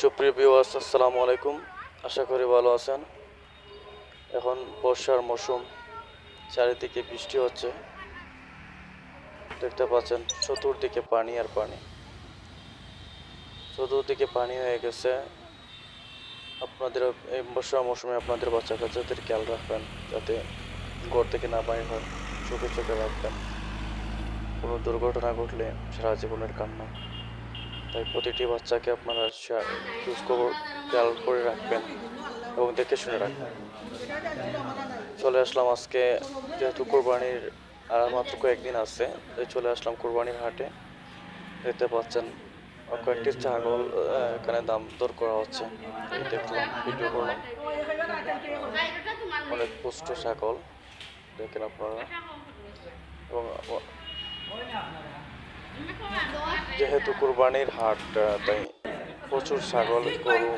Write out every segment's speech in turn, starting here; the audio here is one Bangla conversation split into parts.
সুপ্রিয় ভিউয়ার্স আসসালামু আলাইকুম। আশা করি ভালো আছেন। এখন বর্ষার মৌসুম, চারিদিকে বৃষ্টি হচ্ছে। দেখতে পাচ্ছেন, চতুর্দিকে পানি আর পানি। চতুর্দিকে পানি হয়ে গেছে। আপনাদের এই বর্ষার মৌসুমে আপনাদের বাচ্চা কাচ্চাদের খেয়াল রাখবেন, যাতে ঘর থেকে না বাইর হয় চোখে চোখে রাখবেন। কোনো দুর্ঘটনা ঘটলে সারা জীবনের কান্না। তাই প্রতিটি বাচ্চাকে আপনারা চুজ খেয়াল করে রাখবেন এবং দেখে শুনে রাখবেন। চলে আসলাম আজকে, যেহেতু কোরবানির আর মাত্র কয়েকদিন আছে, তাই চলে আসলাম কোরবানির হাটে। দেখতে পাচ্ছেন কয়েকটি ছাগল এখানে দাম দর করা হচ্ছে। দেখলাম, ভিডিও করলাম। অনেক পুষ্ট ছাগল, দেখেন আপনারা। এবং যেহেতু কোরবানির হাট তাই প্রচুর ছাগল, গরু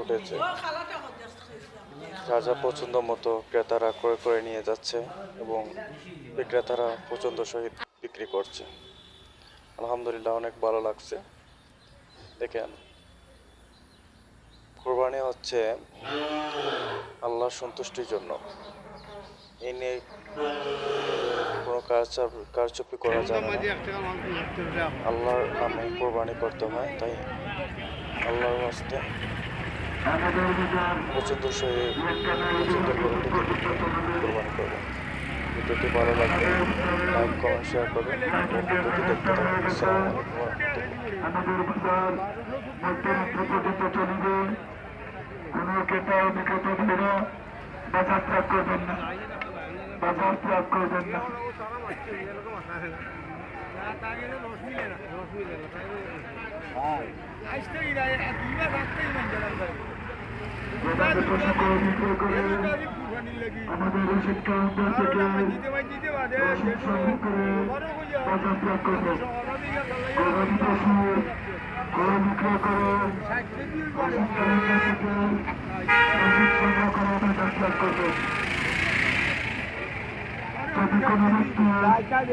উঠেছে। যা পছন্দ মতো ক্রেতারা ক্রয় করে নিয়ে যাচ্ছে এবং বিক্রেতারা পছন্দ সহিত বিক্রি করছে। আলহামদুলিল্লাহ, অনেক ভালো লাগছে। দেখেন, কোরবানি হচ্ছে আল্লাহর সন্তুষ্টির জন্য। এই নিয়ে কারচুপি করা যাবে না। আল্লাহর নামে কোরবানি করতে হয় তাই আল্লাহর সহে পছন্দ করে কোরবানি করবেন ভিডিওটি ভালো লাগবে লাইক কমেন্ট শেয়ার করবেন। ভিডিওটি দেখতে আসসালামু আলাইকুম চলিবে কোনো ক্রেতা বিক্রেতা ভাইরা বাজার করবেন না। বাজার ত্যাগ করবেন না আমাদের শিক্ষা অঞ্চল থেকে রসিদ সংগ্রহ করে বাজার ত্যাগ করবেন গবাদি পশু গরু বিক্রয় করে রসিদ কালেন্ডার থেকে রসিদ সংগ্রহ করে বাজার ত্যাগ করবেন ¡La casa!